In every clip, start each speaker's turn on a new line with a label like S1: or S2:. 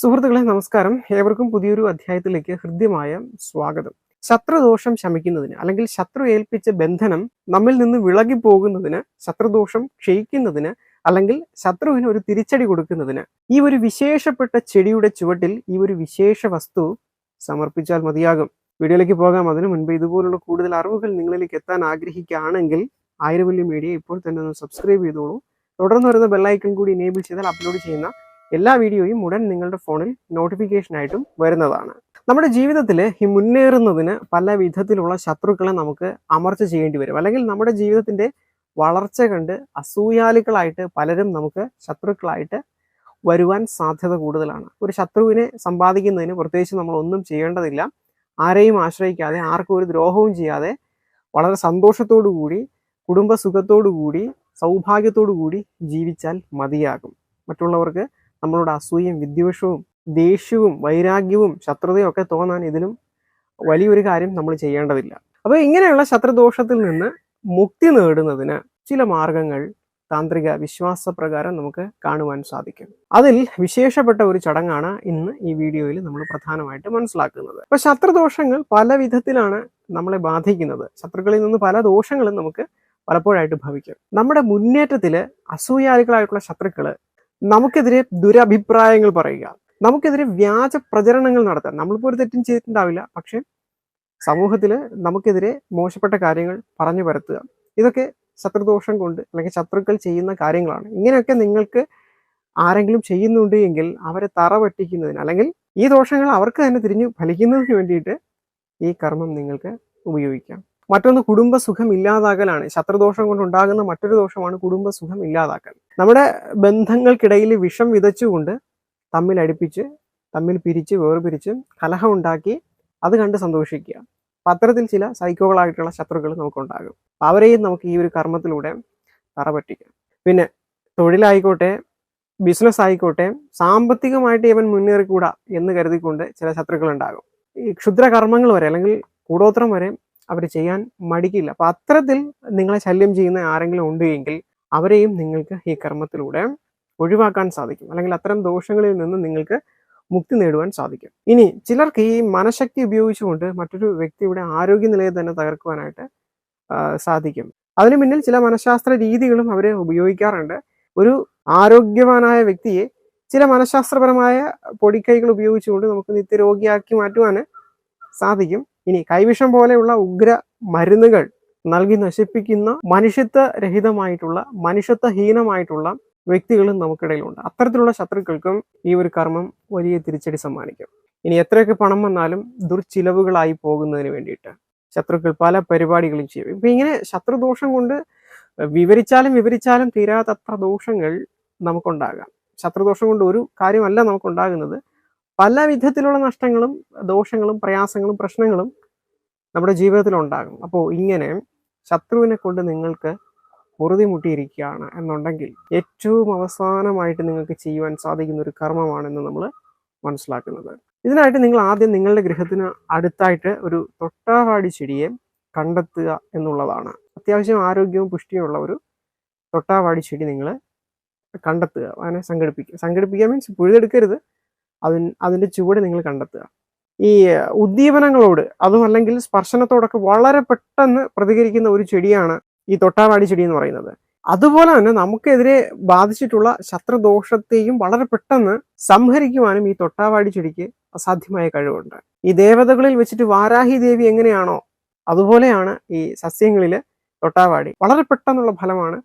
S1: സുഹൃത്തുക്കളെ നമസ്കാരം. ഏവർക്കും പുതിയൊരു അധ്യായത്തിലേക്ക് ഹൃദ്യമായ സ്വാഗതം. ശത്രുദോഷം ശമിക്കുന്നതിന് അല്ലെങ്കിൽ ശത്രു ഏൽപ്പിച്ച ബന്ധനം നമ്മിൽ നിന്ന് വിളകി പോകുന്നതിന് ശത്രുദോഷം ക്ഷയിക്കുന്നതിന് അല്ലെങ്കിൽ ശത്രുവിന് ഒരു തിരിച്ചടി കൊടുക്കുന്നതിന് ഈ ഒരു വിശേഷപ്പെട്ട ചെടിയുടെ ചുവട്ടിൽ ഈ ഒരു വിശേഷ വസ്തു സമർപ്പിച്ചാൽ മതിയാകും. വീഡിയോയിലേക്ക് പോകാം. അതിനു മുൻപ് ഇതുപോലുള്ള കൂടുതൽ അറിവുകൾ നിങ്ങളിലേക്ക് എത്താൻ ആഗ്രഹിക്കുകയാണെങ്കിൽ ആയിരവല്യ മീഡിയ ഇപ്പോൾ തന്നെ ഒന്ന് സബ്സ്ക്രൈബ് ചെയ്തോളൂ. തുടർന്ന് വരുന്ന ബെല്ലൈക്കൺ കൂടി എനേബിൾ ചെയ്താൽ അപ്ലോഡ് ചെയ്യുന്ന എല്ലാ വീഡിയോയും ഉടൻ നിങ്ങളുടെ ഫോണിൽ നോട്ടിഫിക്കേഷനായിട്ടും വരുന്നതാണ്. നമ്മുടെ ജീവിതത്തിൽ ഈ മുന്നേറുന്നതിന് പല വിധത്തിലുള്ള ശത്രുക്കളെ നമുക്ക് അമർച്ച ചെയ്യേണ്ടി വരും. അല്ലെങ്കിൽ നമ്മുടെ ജീവിതത്തിന്റെ വളർച്ച കണ്ട് അസൂയാലുക്കളായിട്ട് പലരും നമുക്ക് ശത്രുക്കളായിട്ട് വരുവാൻ സാധ്യത കൂടുതലാണ്. ഒരു ശത്രുവിനെ സമ്പാദിക്കുന്നതിന് പ്രത്യേകിച്ച് നമ്മൾ ഒന്നും ചെയ്യേണ്ടതില്ല. ആരെയും ആശ്രയിക്കാതെ ആർക്കും ഒരു ദ്രോഹവും ചെയ്യാതെ വളരെ സന്തോഷത്തോടു കൂടി കുടുംബ സുഖത്തോടു കൂടി സൗഭാഗ്യത്തോടു കൂടി ജീവിച്ചാൽ മതിയാകും. മറ്റുള്ളവർക്ക് നമ്മളോട് അസൂയയും വിദ്വേഷവും ദേഷ്യവും വൈരാഗ്യവും ശത്രുതയും ഒക്കെ തോന്നാൻ ഇതിലും വലിയൊരു കാര്യം നമ്മൾ ചെയ്യേണ്ടതില്ല. അപ്പോൾ ഇങ്ങനെയുള്ള ശത്രുദോഷത്തിൽ നിന്ന് മുക്തി നേടുന്നതിന് ചില മാർഗങ്ങൾ താന്ത്രിക വിശ്വാസപ്രകാരം നമുക്ക് കാണുവാൻ സാധിക്കും. അതിൽ വിശേഷപ്പെട്ട ഒരു ചടങ്ങാണ് ഇന്ന് ഈ വീഡിയോയിൽ നമ്മൾ പ്രധാനമായിട്ട് മനസ്സിലാക്കുന്നത്. അപ്പൊ ശത്രുദോഷങ്ങൾ പല വിധത്തിലാണ് നമ്മളെ ബാധിക്കുന്നത്. ശത്രുക്കളിൽ നിന്ന് പല ദോഷങ്ങളും നമുക്ക് പലപ്പോഴായിട്ട് ഭവിക്കും. നമ്മുടെ മുന്നേറ്റത്തിൽ അസൂയാലുക്കളായിട്ടുള്ള ശത്രുക്കൾ നമുക്കെതിരെ ദുരഭിപ്രായങ്ങൾ പറയുക. നമുക്കെതിരെ വ്യാജ പ്രചരണങ്ങൾ നടത്താൻ. നമ്മളിപ്പോൾ ഒരു തെറ്റും ചെയ്തിട്ടുണ്ടാവില്ല. പക്ഷെ സമൂഹത്തിൽ നമുക്കെതിരെ മോശപ്പെട്ട കാര്യങ്ങൾ പറഞ്ഞു പരത്തുക. ഇതൊക്കെ ശത്രുദോഷം കൊണ്ട് അല്ലെങ്കിൽ ശത്രുക്കൾ ചെയ്യുന്ന കാര്യങ്ങളാണ്. ഇങ്ങനെയൊക്കെ നിങ്ങൾക്ക് ആരെങ്കിലും ചെയ്യുന്നുണ്ട് എങ്കിൽ അവരെ തറ പറ്റിക്കുന്നതിന് അല്ലെങ്കിൽ ഈ ദോഷങ്ങൾ അവർക്ക് തന്നെ തിരിഞ്ഞു ഫലിക്കുന്നതിന് വേണ്ടിയിട്ട് ഈ കർമ്മം നിങ്ങൾക്ക് ഉപയോഗിക്കാം. മറ്റൊന്ന് കുടുംബസുഖം ഇല്ലാതാക്കലാണ് ശത്രുദോഷം കൊണ്ട് ഉണ്ടാകുന്ന മറ്റൊരു ദോഷമാണ് കുടുംബസുഖം ഇല്ലാതാക്കൽ നമ്മുടെ ബന്ധങ്ങൾക്കിടയിൽ വിഷം വിതച്ചുകൊണ്ട് തമ്മിൽ അടുപ്പിച്ച് തമ്മിൽ പിരിച്ച് വേർപിരിച്ച് കലഹം ഉണ്ടാക്കി അത് കണ്ട് സന്തോഷിക്കുക. പത്രത്തിൽ ചില സൈക്കോകളായിട്ടുള്ള ശത്രുക്കൾ നമുക്കുണ്ടാകും. അവരെയും നമുക്ക് ഈ ഒരു കർമ്മത്തിലൂടെ തറപറ്റിക്കാം. പിന്നെ തൊഴിലായിക്കോട്ടെ ബിസിനസ് ആയിക്കോട്ടെ സാമ്പത്തികമായിട്ട് ഇവൻ മുന്നേറിക്കൂടാ എന്ന് കരുതിക്കൊണ്ട് ചില ശത്രുക്കൾ ഉണ്ടാകും ഈ ക്ഷുദ്രകർമ്മങ്ങൾ വരെ അല്ലെങ്കിൽ കൂടോത്രം വരെ അവർ ചെയ്യാൻ മടിക്കില്ല. അപ്പൊ അത്തരത്തിൽ നിങ്ങളെ ശല്യം ചെയ്യുന്ന ആരെങ്കിലും ഉണ്ട് എങ്കിൽ അവരെയും നിങ്ങൾക്ക് ഈ കർമ്മത്തിലൂടെ ഒഴിവാക്കാൻ സാധിക്കും. അല്ലെങ്കിൽ അത്തരം ദോഷങ്ങളിൽ നിന്ന് നിങ്ങൾക്ക് മുക്തി നേടുവാൻ സാധിക്കും. ഇനി ചിലർക്ക് ഈ മനഃശക്തി ഉപയോഗിച്ചുകൊണ്ട് മറ്റൊരു വ്യക്തിയുടെ ആരോഗ്യനിലയെ തന്നെ തകർക്കുവാനായിട്ട് സാധിക്കും. അതിനു പിന്നിൽ ചില മനഃശാസ്ത്ര രീതികളും അവരെ ഉപയോഗിക്കാറുണ്ട്. ഒരു ആരോഗ്യവാനായ വ്യക്തിയെ ചില മനഃശാസ്ത്രപരമായ പൊടിക്കൈകൾ ഉപയോഗിച്ചുകൊണ്ട് നമുക്ക് നിത്യരോഗിയാക്കി മാറ്റുവാൻ സാധിക്കും. ഇനി കൈവിഷം പോലെയുള്ള ഉഗ്ര മരുന്നുകൾ നൽകി നശിപ്പിക്കുന്ന മനുഷ്യത്വ രഹിതമായിട്ടുള്ള മനുഷ്യത്വഹീനമായിട്ടുള്ള വ്യക്തികളും നമുക്കിടയിലുണ്ട്. അത്തരത്തിലുള്ള ശത്രുക്കൾക്കും ഈ ഒരു കർമ്മം വലിയ തിരിച്ചടി സമ്മാനിക്കും. ഇനി എത്രയൊക്കെ പണം വന്നാലും ദുർച്ചിലവുകളായി പോകുന്നതിന് വേണ്ടിയിട്ട് ശത്രുക്കൾ പല പരിപാടികളും ചെയ്യും. ഇപ്പൊ ഇങ്ങനെ ശത്രുദോഷം കൊണ്ട് വിവരിച്ചാലും വിവരിച്ചാലും തീരാത്തത്ര ദോഷങ്ങൾ നമുക്കുണ്ടാകാം. ശത്രുദോഷം കൊണ്ട് ഒരു കാര്യമല്ല നമുക്കുണ്ടാകുന്നത്. പല വിധത്തിലുള്ള നഷ്ടങ്ങളും ദോഷങ്ങളും പ്രയാസങ്ങളും പ്രശ്നങ്ങളും നമ്മുടെ ജീവിതത്തിൽ ഉണ്ടാകും. അപ്പോൾ ഇങ്ങനെ ശത്രുവിനെ കൊണ്ട് നിങ്ങൾക്ക് പൊറുതി മുട്ടിയിരിക്കുകയാണ് എന്നുണ്ടെങ്കിൽ ഏറ്റവും അവസാനമായിട്ട് നിങ്ങൾക്ക് ചെയ്യുവാൻ സാധിക്കുന്ന ഒരു കർമ്മമാണെന്ന് നമ്മൾ മനസ്സിലാക്കുന്നത്. ഇതിനായിട്ട് നിങ്ങൾ ആദ്യം നിങ്ങളുടെ ഗൃഹത്തിന് അടുത്തായിട്ട് ഒരു തൊട്ടാവാടി ചെടിയെ കണ്ടെത്തുക എന്നുള്ളതാണ്. അത്യാവശ്യം ആരോഗ്യവും പുഷ്ടിയുമുള്ള ഒരു തൊട്ടാവാടി ചെടി നിങ്ങൾ കണ്ടെത്തുക. അതിനെ സംഘടിപ്പിക്കുക. സംഘടിപ്പിക്കുക മീൻസ് പുഴുതെടുക്കരുത്. അതിന് അതിന്റെ ചുവട് നിങ്ങൾ കണ്ടെത്തുക. ഈ ഉദ്ദീപനങ്ങളോട് അതും അല്ലെങ്കിൽ സ്പർശനത്തോടൊക്കെ വളരെ പെട്ടെന്ന് പ്രതികരിക്കുന്ന ഒരു ചെടിയാണ് ഈ തൊട്ടാവാടി ചെടി എന്ന് പറയുന്നത്. അതുപോലെ തന്നെ നമുക്കെതിരെ ബാധിച്ചിട്ടുള്ള ശത്രുദോഷത്തെയും വളരെ പെട്ടെന്ന് സംഹരിക്കുവാനും ഈ തൊട്ടാവാടി ചെടിക്ക് അസാധ്യമായ കഴിവുണ്ട്. ഈ ദേവതകളിൽ വെച്ചിട്ട് വാരാഹി ദേവി എങ്ങനെയാണോ അതുപോലെയാണ് ഈ സസ്യങ്ങളിൽ തൊട്ടാവാടി. വളരെ പെട്ടെന്നുള്ള ഫലമാണ്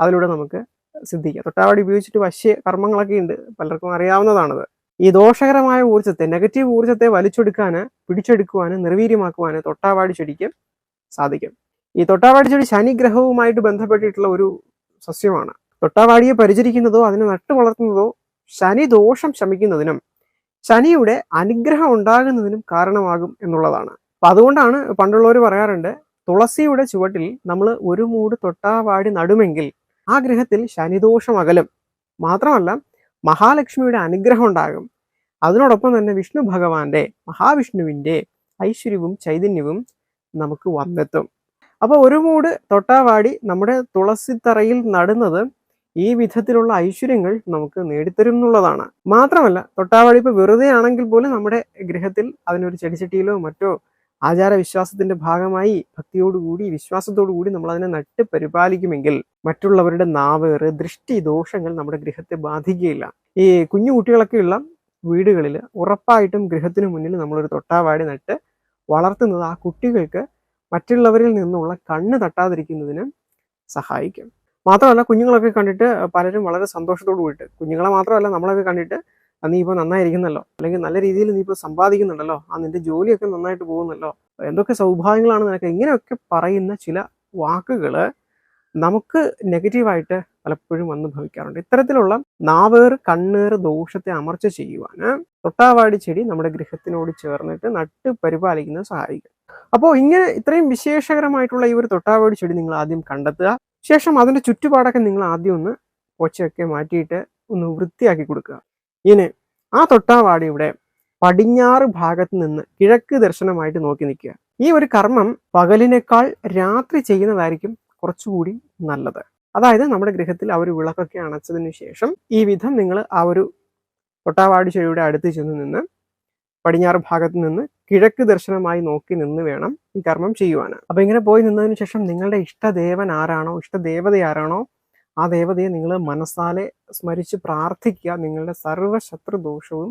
S1: അതിലൂടെ നമുക്ക് സിദ്ധിക്കുക. തൊട്ടാവാടി ഉപയോഗിച്ചിട്ട് വശ്യ കർമ്മങ്ങളൊക്കെ ഉണ്ട്. പലർക്കും അറിയാവുന്നതാണത്. ഈ ദോഷകരമായ ഊർജത്തെ നെഗറ്റീവ് ഊർജത്തെ വലിച്ചെടുക്കാൻ പിടിച്ചെടുക്കുവാന് നിർവീര്യമാക്കുവാന് തൊട്ടാവാടി ചെടിക്ക് സാധിക്കും. ഈ തൊട്ടാവാടി ചെടി ശനിഗ്രഹവുമായിട്ട് ബന്ധപ്പെട്ടിട്ടുള്ള ഒരു സസ്യമാണ്. തൊട്ടാവാടിയെ പരിചരിക്കുന്നതോ അതിനെ നട്ടു വളർത്തുന്നതോ ശനി ദോഷം ശമിക്കുന്നതിനും ശനിയുടെ അനുഗ്രഹം ഉണ്ടാകുന്നതിനും കാരണമാകും എന്നുള്ളതാണ്. അപ്പൊ അതുകൊണ്ടാണ് പണ്ടുള്ളവർ പറയാറുണ്ട് തുളസിയുടെ ചുവട്ടിൽ നമ്മൾ ഒരു മൂട് തൊട്ടാവാടി നടുമെങ്കിൽ ആ ഗ്രഹത്തിൽ ശനിദോഷം അകലും. മാത്രമല്ല മഹാലക്ഷ്മിയുടെ അനുഗ്രഹം ഉണ്ടാകും. അതിനോടൊപ്പം തന്നെ വിഷ്ണു ഭഗവാന്റെ മഹാവിഷ്ണുവിന്റെ ഐശ്വര്യവും ചൈതന്യവും നമുക്ക് വന്നെത്തും. അപ്പോൾ ഒരു മൂട് തൊട്ടാവാടി നമ്മുടെ തുളസിത്തറയിൽ നടുന്നത് ഈ വിധത്തിലുള്ള ഐശ്വര്യങ്ങൾ നമുക്ക് നേടിത്തരും എന്നുള്ളതാണ്. മാത്രമല്ല തൊട്ടാവാടി ഇപ്പൊ വെറുതെ ആണെങ്കിൽ പോലും നമ്മുടെ ഗൃഹത്തിൽ അതിനൊരു ചെടിച്ചട്ടിയിലോ മറ്റോ ആചാര വിശ്വാസത്തിന്റെ ഭാഗമായി ഭക്തിയോടുകൂടി വിശ്വാസത്തോടുകൂടി നമ്മൾ അതിനെ നട്ട് പരിപാലിക്കുമെങ്കിൽ മറ്റുള്ളവരുടെ നാവേറ് ദൃഷ്ടി ദോഷങ്ങൾ നമ്മുടെ ഗൃഹത്തെ ബാധിക്കുകയില്ല. ഈ കുഞ്ഞു കുട്ടികളൊക്കെയുള്ള വീടുകളിൽ ഉറപ്പായിട്ടും ഗൃഹത്തിന് മുന്നിൽ നമ്മളൊരു തൊട്ടാവാടി നട്ട് വളർത്തുന്നത് ആ കുട്ടികൾക്ക് മറ്റുള്ളവരിൽ നിന്നുള്ള കണ്ണ് തട്ടാതിരിക്കുന്നതിന് സഹായിക്കും. മാത്രമല്ല കുഞ്ഞുങ്ങളൊക്കെ കണ്ടിട്ട് പലരും വളരെ സന്തോഷത്തോടു കൂടിയിട്ട് കുഞ്ഞുങ്ങളെ മാത്രമല്ല നമ്മളൊക്കെ കണ്ടിട്ട് "ആ, നീ ഇപ്പോൾ നന്നായിരിക്കുന്നല്ലോ? അല്ലെങ്കിൽ നല്ല രീതിയിൽ നീ ഇപ്പോൾ സമ്പാദിക്കുന്നുണ്ടല്ലോ? ആ നിന്റെ ജോലിയൊക്കെ നന്നായിട്ട് പോകുന്നല്ലോ? എന്തൊക്കെ സൗഭാഗ്യങ്ങളാണ് നിനക്ക്? ഇങ്ങനെയൊക്കെ പറയുന്ന ചില വാക്കുകൾ നമുക്ക് നെഗറ്റീവായിട്ട് പലപ്പോഴും വന്ന് ഭവിക്കാറുണ്ട്. ഇത്തരത്തിലുള്ള നാവേർ കണ്ണേർ ദോഷത്തെ അമർച്ച ചെയ്യുവാന് തൊട്ടാവാടി ചെടി നമ്മുടെ ഗൃഹത്തിനോട് ചേർന്നിട്ട് നട്ട് പരിപാലിക്കുന്നത് സഹായിക്കും അപ്പോൾ ഇങ്ങനെ ഇത്രയും വിശേഷകരമായിട്ടുള്ള ഈ ഒരു തൊട്ടാവാടി ചെടി നിങ്ങൾ ആദ്യം കണ്ടെത്തുക. ശേഷം അതിന്റെ ചുറ്റുപാടൊക്കെ നിങ്ങൾ ആദ്യം ഒന്ന് ഒച്ചയൊക്കെ മാറ്റിയിട്ട് ഒന്ന് വൃത്തിയാക്കി കൊടുക്കുക. ഇനി ആ തൊട്ടാവാടിയുടെ പടിഞ്ഞാറ് ഭാഗത്ത് നിന്ന് കിഴക്ക് ദർശനമായിട്ട് നോക്കി നിൽക്കുക. ഈ ഒരു കർമ്മം പകലിനേക്കാൾ രാത്രി ചെയ്യുന്നതായിരിക്കും കുറച്ചുകൂടി നല്ലത്. അതായത് നമ്മുടെ ഗൃഹത്തിൽ ആ ഒരു വിളക്കൊക്കെ അണച്ചതിന് ശേഷം ഈ വിധം നിങ്ങൾ ആ ഒരു തൊട്ടാവാടി ചെടിയുടെ അടുത്ത് ചെന്ന് നിന്ന് പടിഞ്ഞാറ് ഭാഗത്ത് നിന്ന് കിഴക്ക് ദർശനമായി നോക്കി നിന്ന് വേണം ഈ കർമ്മം ചെയ്യുവാൻ അപ്പൊ ഇങ്ങനെ പോയി നിന്നതിന് ശേഷം നിങ്ങളുടെ ഇഷ്ടദേവൻ ആരാണോ ഇഷ്ടദേവത ആരാണോ ആ ദേവതയെ നിങ്ങൾ മനസ്സാലെ സ്മരിച്ച് പ്രാർത്ഥിക്കുക. നിങ്ങളുടെ സർവ ശത്രു ദോഷവും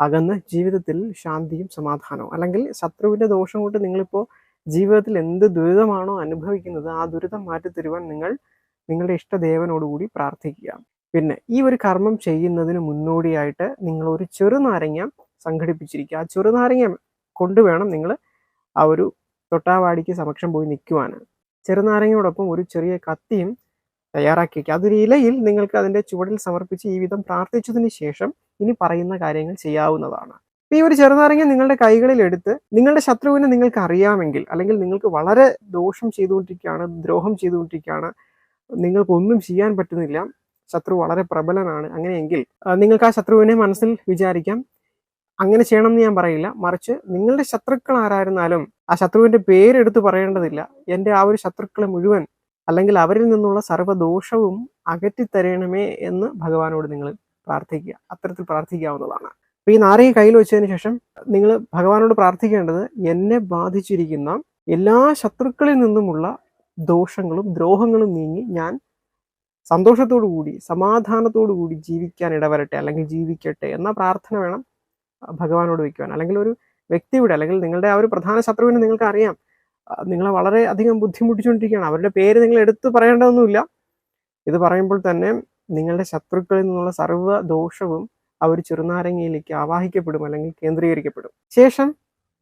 S1: അകന്ന് ജീവിതത്തിൽ ശാന്തിയും സമാധാനവും. അല്ലെങ്കിൽ ശത്രുവിന്റെ ദോഷം കൊണ്ട് നിങ്ങളിപ്പോൾ ജീവിതത്തിൽ എന്ത് ദുരിതമാണോ അനുഭവിക്കുന്നത് ആ ദുരിതം മാറ്റി തരുവാൻ നിങ്ങൾ നിങ്ങളുടെ ഇഷ്ടദേവനോടുകൂടി പ്രാർത്ഥിക്കുക. പിന്നെ ഈ ഒരു കർമ്മം ചെയ്യുന്നതിന് മുന്നോടിയായിട്ട് നിങ്ങൾ ഒരു ചെറുനാരങ്ങ സംഘടിപ്പിച്ചിരിക്കുക. ആ ചെറുനാരങ്ങ കൊണ്ടുവേണം നിങ്ങൾ ആ ഒരു തൊട്ടാവാടിക്ക് സമക്ഷം പോയി നിൽക്കുവാൻ ചെറുനാരങ്ങയോടൊപ്പം ഒരു ചെറിയ കത്തിയും തയ്യാറാക്കി വയ്ക്കുക അതൊരു ഇലയിൽ നിങ്ങൾക്ക് അതിന്റെ ചുവടിൽ സമർപ്പിച്ച് ഈ വിധം പ്രാർത്ഥിച്ചതിന് ശേഷം ഇനി പറയുന്ന കാര്യങ്ങൾ ചെയ്യാവുന്നതാണ്. ഇപ്പം ഈ ഒരു ചെറുനാരങ്ങ നിങ്ങളുടെ കൈകളിൽ എടുത്ത് നിങ്ങളുടെ ശത്രുവിനെ നിങ്ങൾക്ക് അറിയാമെങ്കിൽ അല്ലെങ്കിൽ നിങ്ങൾക്ക് വളരെ ദോഷം ചെയ്തുകൊണ്ടിരിക്കുകയാണ് ദ്രോഹം ചെയ്തുകൊണ്ടിരിക്കുകയാണ് നിങ്ങൾക്കൊന്നും ചെയ്യാൻ പറ്റുന്നില്ല ശത്രു വളരെ പ്രബലനാണ് അങ്ങനെയെങ്കിൽ നിങ്ങൾക്ക് ആ ശത്രുവിനെ മനസ്സിൽ വിചാരിക്കാം. അങ്ങനെ ചെയ്യണം എന്ന് ഞാൻ പറയില്ല. മറിച്ച് നിങ്ങളുടെ ശത്രുക്കൾ ആരായിരുന്നാലും ആ ശത്രുവിന്റെ പേരെടുത്ത് പറയേണ്ടതില്ല. എന്റെ ആ ഒരു ശത്രുക്കളെ മുഴുവൻ അല്ലെങ്കിൽ അവരിൽ നിന്നുള്ള സർവദോഷവും അകറ്റിത്തരണമേ എന്ന് ഭഗവാനോട് നിങ്ങൾ പ്രാർത്ഥിക്കുക. അത്തരത്തിൽ പ്രാർത്ഥിക്കാവുന്നതാണ്. അപ്പൊ ഈ നാരങ്ങ കയ്യിൽ വെച്ചതിന് ശേഷം നിങ്ങൾ ഭഗവാനോട് പ്രാർത്ഥിക്കേണ്ടത് എന്നെ ബാധിച്ചിരിക്കുന്ന എല്ലാ ശത്രുക്കളിൽ നിന്നുമുള്ള ദോഷങ്ങളും ദ്രോഹങ്ങളും നീങ്ങി ഞാൻ സന്തോഷത്തോടു കൂടി സമാധാനത്തോടു കൂടി ജീവിക്കാൻ ഇടവരട്ടെ അല്ലെങ്കിൽ ജീവിക്കട്ടെ എന്ന പ്രാർത്ഥന വേണം ഭഗവാനോട് വയ്ക്കുവാൻ. അല്ലെങ്കിൽ ഒരു വ്യക്തിയുടെ അല്ലെങ്കിൽ നിങ്ങളുടെ ആ ഒരു പ്രധാന ശത്രുവിനെ നിങ്ങൾക്ക് അറിയാം നിങ്ങളെ വളരെ അധികം ബുദ്ധിമുട്ടിച്ചുകൊണ്ടിരിക്കുകയാണ്. അവരുടെ പേര് നിങ്ങൾ എടുത്തു പറയേണ്ടതൊന്നുമില്ല. ഇത് പറയുമ്പോൾ തന്നെ നിങ്ങളുടെ ശത്രുക്കളിൽ നിന്നുള്ള സർവ ദോഷവും ആ ഒരു ചെറുനാരങ്ങയിലേക്ക് ആവാഹിക്കപ്പെടും അല്ലെങ്കിൽ കേന്ദ്രീകരിക്കപ്പെടും. ശേഷം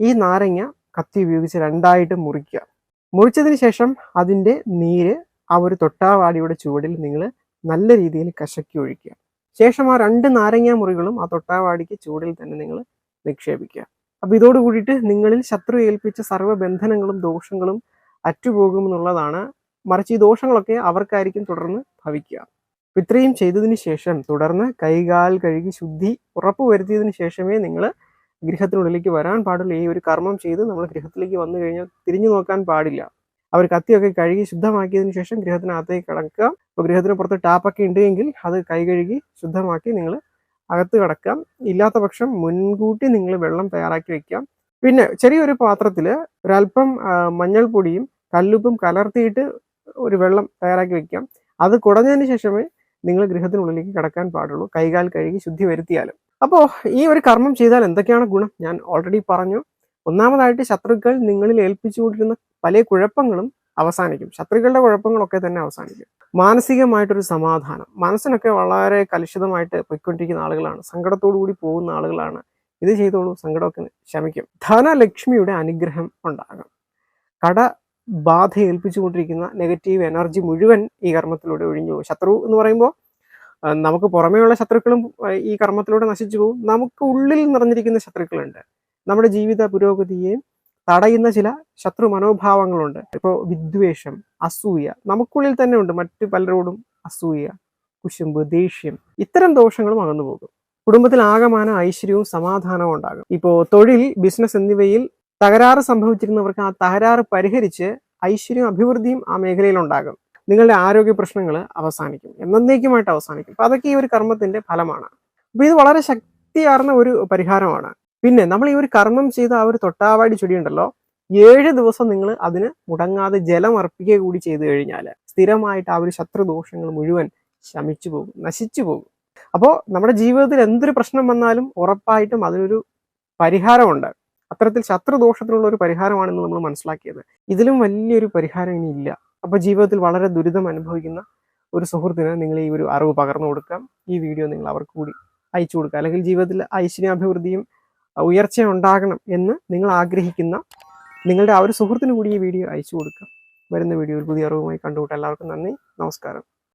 S1: ഈ നാരങ്ങ കത്തി ഉപയോഗിച്ച് രണ്ടായിട്ട് മുറിക്കുക. മുറിച്ചതിന് ശേഷം അതിന്റെ നീര് ആ ഒരു തൊട്ടാവാടിയുടെ ചുവടിൽ നിങ്ങൾ നല്ല രീതിയിൽ കശക്കി ഒഴിക്കുക. ശേഷം ആ രണ്ട് നാരങ്ങ മുറികളും ആ തൊട്ടാവാടിക്ക് ചൂടിൽ തന്നെ നിങ്ങൾ നിക്ഷേപിക്കുക. അപ്പൊ ഇതോട് കൂടിയിട്ട് നിങ്ങളിൽ ശത്രു ഏൽപ്പിച്ച സർവ ബന്ധനങ്ങളും ദോഷങ്ങളും അറ്റുപോകുമെന്നുള്ളതാണ്. മറിച്ച് ഈ ദോഷങ്ങളൊക്കെ അവർക്കായിരിക്കും തുടർന്ന് ഭവിക്കുക. ഇത്രയും ചെയ്തതിന് ശേഷം തുടർന്ന് കൈകാൽ കഴുകി ശുദ്ധി ഉറപ്പ് വരുത്തിയതിന് ശേഷമേ നിങ്ങൾ ഗൃഹത്തിനുള്ളിലേക്ക് വരാൻ പാടുള്ളൂ. ഈ ഒരു കർമ്മം ചെയ്ത് നമ്മൾ ഗൃഹത്തിലേക്ക് വന്നു കഴിഞ്ഞാൽ തിരിഞ്ഞു നോക്കാൻ പാടില്ല. അവർ കത്തിയൊക്കെ കഴുകി ശുദ്ധമാക്കിയതിന് ശേഷം ഗൃഹത്തിനകത്തേക്ക് കിടക്കുക. അപ്പോൾ ഗൃഹത്തിന് പുറത്ത് ടാപ്പൊക്കെ ഉണ്ടെങ്കിൽ അത് കൈ കഴുകി ശുദ്ധമാക്കി നിങ്ങൾ അകത്ത് കിടക്കാം. ഇല്ലാത്ത പക്ഷം മുൻകൂട്ടി നിങ്ങൾ വെള്ളം തയ്യാറാക്കി വെക്കാം. പിന്നെ ചെറിയൊരു പാത്രത്തിൽ ഒരല്പം മഞ്ഞൾപ്പൊടിയും കല്ലുപ്പും കലർത്തിയിട്ട് ഒരു വെള്ളം തയ്യാറാക്കി വെക്കാം. അത് കുടഞ്ഞതിന് ശേഷമേ നിങ്ങൾ ഗൃഹത്തിനുള്ളിലേക്ക് കിടക്കാൻ പാടുള്ളൂ. കൈകാൽ കഴുകി ശുദ്ധി വരുത്തിയാലും. അപ്പോൾ ഈ ഒരു കർമ്മം ചെയ്താൽ എന്തൊക്കെയാണ് ഗുണം? ഞാൻ ഓൾറെഡി പറഞ്ഞു. ഒന്നാമതായിട്ട് ശത്രുക്കൾ നിങ്ങളിൽ ഏൽപ്പിച്ചുകൊണ്ടിരുന്ന പല കുഴപ്പങ്ങളും അവസാനിക്കും. ശത്രുക്കളുടെ കുഴപ്പങ്ങളൊക്കെ തന്നെ അവസാനിക്കും. മാനസികമായിട്ടൊരു സമാധാനം. മനസ്സിനൊക്കെ വളരെ കലുഷിതമായിട്ട് പൊയ്ക്കൊണ്ടിരിക്കുന്ന ആളുകളാണ്. സങ്കടത്തോടു കൂടി പോകുന്ന ആളുകളാണ്. ഇത് ചെയ്തോളൂ. സങ്കടമൊക്കെ ശമിക്കും. ധനലക്ഷ്മിയുടെ അനുഗ്രഹം ഉണ്ടാകും. കട ബാധ ഏൽപ്പിച്ചുകൊണ്ടിരിക്കുന്ന നെഗറ്റീവ് എനർജി മുഴുവൻ ഈ കർമ്മത്തിലൂടെ ഒഴിഞ്ഞു പോകും. ശത്രു എന്ന് പറയുമ്പോൾ നമുക്ക് പുറമേയുള്ള ശത്രുക്കളും ഈ കർമ്മത്തിലൂടെ നശിച്ചു പോകും. നമുക്ക് ഉള്ളിൽ നിറഞ്ഞിരിക്കുന്ന ശത്രുക്കളുണ്ട്. നമ്മുടെ ജീവിത പുരോഗതിയെയും തടയുന്ന ചില ശത്രു മനോഭാവങ്ങളുണ്ട്. ഇപ്പോൾ വിദ്വേഷം അസൂയ നമുക്കുള്ളിൽ തന്നെ ഉണ്ട്. മറ്റു പലരോടും അസൂയ കുശുമ്പ് ദേഷ്യം ഇത്തരം ദോഷങ്ങളും അകന്നു പോകും. കുടുംബത്തിൽ ആകമാന ഐശ്വര്യവും സമാധാനവും ഉണ്ടാകും. ഇപ്പോൾ തൊഴിൽ ബിസിനസ് എന്നിവയിൽ തകരാറ് സംഭവിച്ചിരുന്നവർക്ക് ആ തകരാറ് പരിഹരിച്ച് ഐശ്വര്യവും അഭിവൃദ്ധിയും ആ മേഖലയിൽ ഉണ്ടാകും. നിങ്ങളുടെ ആരോഗ്യ പ്രശ്നങ്ങൾ അവസാനിക്കും. എന്നേക്കുമായിട്ട് അവസാനിക്കും. അപ്പൊ അതൊക്കെ ഈ ഒരു കർമ്മത്തിന്റെ ഫലമാണ്. അപ്പൊ ഇത് വളരെ ശക്തിയാർന്ന ഒരു പരിഹാരമാണ്. പിന്നെ നമ്മൾ ഈ ഒരു കർമ്മം ചെയ്ത ആ ഒരു തൊട്ടാവാടി ചെടി ഉണ്ടല്ലോ ഏഴ് ദിവസം നിങ്ങൾ അതിന് മുടങ്ങാതെ ജലം അർപ്പിക്കുക കൂടി ചെയ്തു കഴിഞ്ഞാൽ സ്ഥിരമായിട്ട് ആ ഒരു ശത്രുദോഷങ്ങൾ മുഴുവൻ ശമിച്ചു പോകും നശിച്ചു പോകും. അപ്പോൾ നമ്മുടെ ജീവിതത്തിൽ എന്തൊരു പ്രശ്നം വന്നാലും ഉറപ്പായിട്ടും അതിനൊരു പരിഹാരമുണ്ട്. അത്തരത്തിൽ ശത്രുദോഷത്തിനുള്ള ഒരു പരിഹാരമാണെന്ന് നമ്മൾ മനസ്സിലാക്കിയത്. ഇതിലും വലിയൊരു പരിഹാരം ഇനി ഇല്ല. അപ്പൊ ജീവിതത്തിൽ വളരെ ദുരിതം അനുഭവിക്കുന്ന ഒരു സുഹൃത്തിന് നിങ്ങൾ ഈ ഒരു അറിവ് പകർന്നു കൊടുക്കാം. ഈ വീഡിയോ നിങ്ങൾ അവർക്ക് കൂടി അയച്ചു കൊടുക്കുക. അല്ലെങ്കിൽ ജീവിതത്തിൽ ഐശ്വര്യാഭിവൃദ്ധിയും ഉയർച്ച ഉണ്ടാകണം എന്ന് നിങ്ങൾ ആഗ്രഹിക്കുന്ന നിങ്ങളുടെ ആ ഒരു സുഹൃത്തിന് കൂടി ഈ വീഡിയോ അയച്ചു കൊടുക്കുക വരുന്ന വീഡിയോയിൽ പുതിയ അറിവുമായി കണ്ടുകൂട്ടാം എല്ലാവർക്കും നന്ദി. നമസ്കാരം.